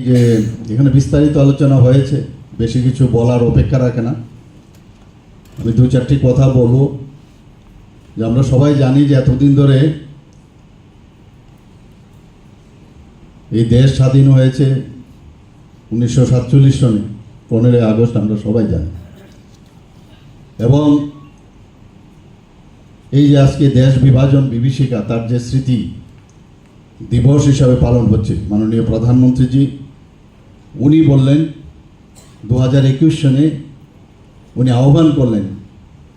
যে এখানে বিস্তারিত আলোচনা হয়েছে, বেশি কিছু বলার অপেক্ষা রাখে না। আমি দু চারটি কথা বলব। যে আমরা সবাই জানি যে এতদিন ধরে এই দেশ স্বাধীন হয়েছে উনিশশো সাতচল্লিশ সনে, পনেরোই আগস্ট আমরা সবাই জানি। এবং এই যে আজকে দেশ বিভাজন, বিভীষিকা, তার যে স্মৃতি দিবস হিসাবে পালন হচ্ছে। মাননীয় প্রধানমন্ত্রীজি, উনি বললেন দু হাজার একুশ সনে উনি আহ্বান করলেন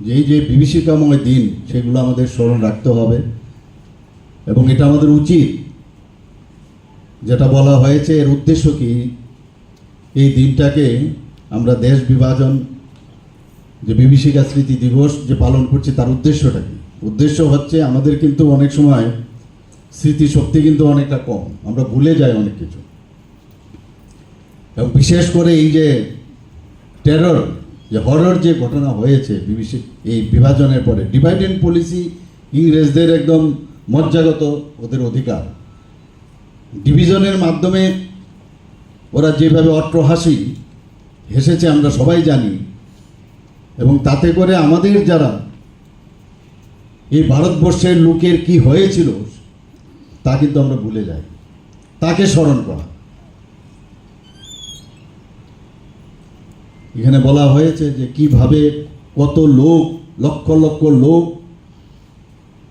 যে এই যে বিভীষিকাময় দিন, সেগুলো আমাদের স্মরণ রাখতে হবে। এবং এটা আমাদের উচিত। যেটা বলা হয়েছে, এর উদ্দেশ্য কি? এই দিনটাকে আমরা দেশ বিভাজন, যে বিভীষিকা স্মৃতি দিবস যে পালন করছি, তার উদ্দেশ্যটা কি? উদ্দেশ্য হচ্ছে, আমাদের কিন্তু অনেক সময় স্মৃতিশক্তি কিন্তু অনেকটা কম। আমরা ভুলে যাই অনেক কিছু। এবং বিশেষ করে এই যে টেরর যে হরর যে ঘটনা হয়েছে এই বিভাজনের পরে ডিভাইড অ্যান্ড পলিসি ইংরেজদের একদম মজ্জাগত ওদের অধিকার। ডিভিশনের মাধ্যমে ওরা যেভাবে অট্টহাসি হেসেছে আমরা সবাই জানি, এবং তাতে করে আমাদের যারা এই ভারতবর্ষের লোকের কি হয়েছিল তা কিন্তু আমরা ভুলে যাই। তাকে স্মরণ করা। এখানে বলা হয়েছে যে কীভাবে কত লোক, লক্ষ লক্ষ লোক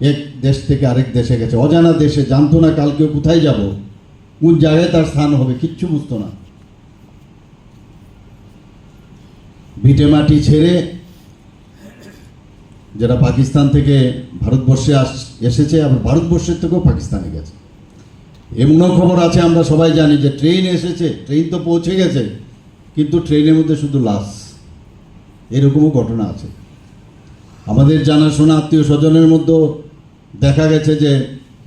এক দেশ থেকে আরেক দেশে গেছে। অজানা দেশে, জানতো না কালকে কোথায় যাব। কোন জায়গায় তার স্থান হবে, কিচ্ছু বুঝতো না। ভিটে মাটি ছেড়ে যারা পাকিস্তান থেকে ভারতবর্ষে এসেছে, আবার ভারতবর্ষের থেকেও পাকিস্তানে গেছে। এমনও খবর আছে, আমরা সবাই জানি যে ট্রেন এসেছে, ট্রেন তো পৌঁছে গেছে, কিন্তু ট্রেনের মধ্যে শুধু লাশ। এরকমও ঘটনা আছে। আমাদের জানাশোনা আত্মীয় স্বজনের মধ্যেও দেখা গেছে যে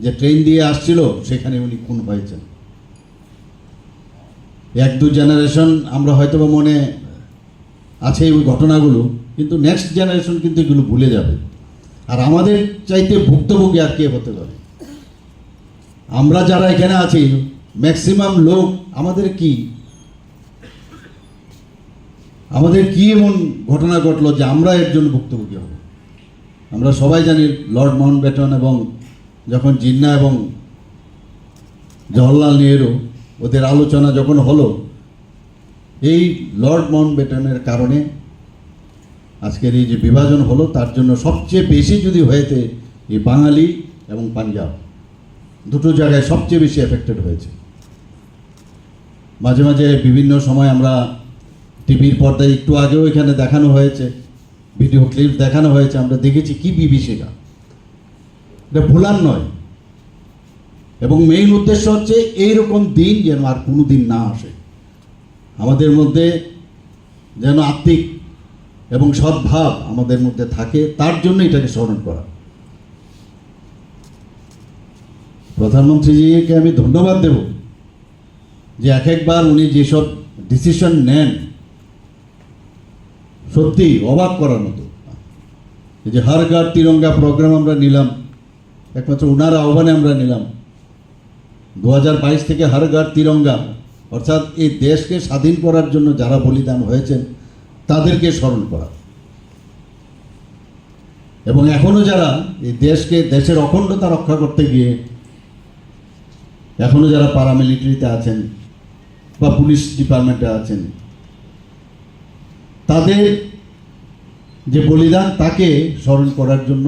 যে ট্রেন দিয়ে আসছিল, সেখানে উনি খুন হয়েছেন। এক দু জেনারেশন আমরা হয়তো মনে আছে ওই ঘটনাগুলো। কিন্তু নেক্সট জেনারেশন কিন্তু এগুলো ভুলে যাবে। আর আমাদের চাইতে ভুক্তভোগী আর কে হতে পারে? আমরা যারা এখানে আছি ম্যাক্সিমাম লোক আমাদের কি? আমাদের কি এমন ঘটনা ঘটলো যে আমরা এর জন্য ভুক্তভোগী হব? আমরা সবাই জানি লর্ড মাউন্ট ব্যাটন এবং যখন জিন্না এবং জওহরলাল নেহেরু ওদের আলোচনা যখন হলো, এই লর্ড মাউন্ট ব্যাটনের কারণে আজকের এই যে বিভাজন হলো, তার জন্য সবচেয়ে বেশি যদি হয়েছে এই বাঙালি এবং পাঞ্জাব। দুটো জায়গায় সবচেয়ে বেশি এফেক্টেড হয়েছে। মাঝে মাঝে বিভিন্ন সময় আমরা টিভির পর্দায় একটু আগেও এখানে দেখানো হয়েছে, ভিডিও ক্লিপ দেখানো হয়েছে, আমরা দেখেছি কি বিভীষিকা। এটা ভুলার নয়। এবং মেইন উদ্দেশ্য হচ্ছে এইরকম দিন যেন আর কোনো দিন না আসে। আমাদের মধ্যে যেন আত্মিক এবং সদ্ভাব আমাদের মধ্যে থাকে, তার জন্য এটাকে স্মরণ করা। প্রধানমন্ত্রীজিকে আমি ধন্যবাদ দেব যে এক একবার উনি যেসব ডিসিশন নেন, সত্যি অবাক করার মতো। এই যে হার ঘর তিরঙ্গা প্রোগ্রাম আমরা নিলাম, একমাত্র ওনার আহ্বানে আমরা নিলাম। দু হাজার বাইশ থেকে হার ঘর তিরঙ্গা, অর্থাৎ এই দেশকে স্বাধীন করার জন্য যারা বলিদান হয়েছেন তাদেরকে স্মরণ করা। এবং এখনও যারা এই দেশকে, দেশের অখণ্ডতা রক্ষা করতে গিয়ে এখনও যারা প্যারামিলিটারিতে আছেন বা পুলিশ ডিপার্টমেন্টে আছেন, তাদের যে বলিদান, তাকে স্মরণ করার জন্য